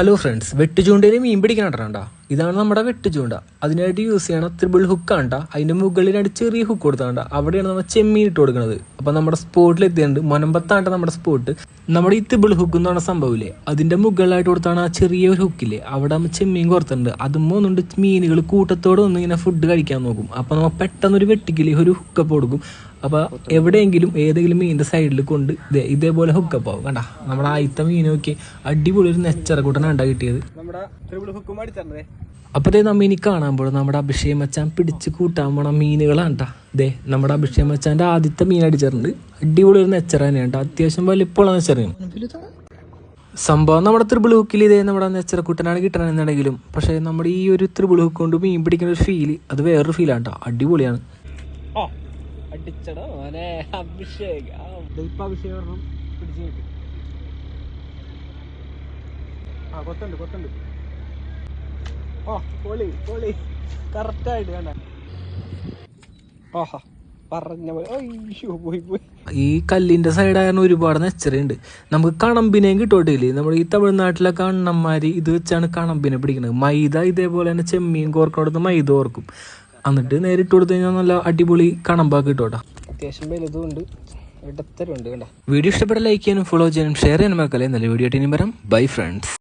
Hello friends വെട്ടുചൂണ്ടയിൽ മീൻ പിടിക്കാൻ പിടിക്കാണ്ടാ ഇതാണ് നമ്മുടെ വെട്ടുചൂണ്ട അതിനായിട്ട് യൂസ് ചെയ്യണ ത്രിബിൾ ഹുക്കാണ്ട അതിന്റെ മുകളിൽ രണ്ട് ചെറിയ ഹുക്ക് കൊടുത്താണ്ട അവിടെയാണ് നമ്മൾ ചെമ്മീൻ ഇട്ട് കൊടുക്കുന്നത് അപ്പൊ നമ്മുടെ സ്പോട്ടിൽ എത്തിയുണ്ട് മൊനമ്പത്താണ്ട നമ്മുടെ സ്പോട്ട് നമ്മുടെ ഈ ത്രിബിൾ ഹുക്ക് എന്ന് പറഞ്ഞ സംഭവമില്ലേ അതിന്റെ മുകളിലായിട്ട് കൊടുത്താണ് ആ ചെറിയ ഒരു ഹുക്കില്ലേ അവിടെ നമ്മൾ ചെമ്മീൻ കുറത്തുണ്ട് അതും ഒന്നുണ്ട് മീനുകൾ കൂട്ടത്തോടെ ഒന്ന് ഇങ്ങനെ ഫുഡ് കഴിക്കാൻ നോക്കും. അപ്പൊ നമ്മൾ പെട്ടെന്നൊരു വെട്ടിക്കിൽ ഒരു ഹുക്കപ്പ് കൊടുക്കും. അപ്പൊ എവിടെയെങ്കിലും ഏതെങ്കിലും മീനിന്റെ സൈഡിൽ കൊണ്ട് ഇതേ ഇതേപോലെ ഹുക്കപ്പ് ആവും. കണ്ട? നമ്മുടെ ആദ്യത്തെ മീനൊക്കെ നോക്കി. അടിപൊളി ഒരു നെച്ചറക്കൂട്ടനാണ് കിട്ടിയത്. നമ്മുടെ ഹുക്കും അടിച്ചേ അപ്പൊ ദേ നമ്മ ഇനി കാണാൻ നമ്മുടെ അഭിഷേക് മച്ചാൻ പിടിച്ച് കൂട്ടാൻ പോണ മീനുകളാണ് കേട്ടോ ദേ നമ്മുടെ അഭിഷേക് മച്ചാന്റെ ആദ്യത്തെ മീൻ അടിച്ചിട്ടുണ്ട്. അടിപൊളി ഒരു നെച്ചറ തന്നെയാണ് കേട്ടോ അത്യാവശ്യം വലിപ്പമുള്ള നെച്ചറാണ് സംഭവം നമ്മുടെ ത്രിബിൾ ഹുക്കിൽ ഇതേ നമ്മുടെ നെച്ചറക്കുട്ടനാണ് കിട്ടണമെന്നുണ്ടെങ്കിലും പക്ഷേ നമ്മുടെ ഈ ഒരു ത്രിബിൾ ഹുക്ക് കൊണ്ട് മീൻ പിടിക്കുന്ന ഒരു ഫീൽ അത് വേറൊരു ഫീലാണ് കേട്ടോ അടിപൊളിയാണ്. അഭിഷേക്. ആ കൊത്തുണ്ട് കൊത്തുണ്ട്. ഓ പൊളി പൊളി. കറക്റ്റായിട്ട് കണ്ട. ഓഹാ പറഞ്ഞ പോയി പോയി. ഈ സൈഡായിരുന്നു ഒരുപാട് നെച്ചറുണ്ട് നമുക്ക് കണമ്പിനെയും കിട്ടോട്ടില്ലേ? നമ്മൾ ഈ തമിഴ്നാട്ടിലെ കണ്ണന്മാര് ഇത് വെച്ചാണ് കണമ്പിനെ പിടിക്കുന്നത്. മൈദ ഇതേപോലെ തന്നെ ചെമ്മീൻ കോർക്കോടത്ത് മൈദ ഓർക്കും എന്നിട്ട് നേരിട്ട് കൊടുത്തു കഴിഞ്ഞാൽ നല്ല അടിപൊളി കണമ്പാക്കി കിട്ടോട്ടാ. അത്യാവശ്യം വലുതും ഉണ്ട് ഇടത്തരം ഉണ്ട് കണ്ട. വീഡിയോ ഇഷ്ടപ്പെട്ട ലൈക്ക് ചെയ്യാനും ഫോളോ ചെയ്യാനും ഷെയർ ചെയ്യാനും മക്കളെ നല്ല വീഡിയോ ആയിട്ട് ഇനി വരാം. Bye friends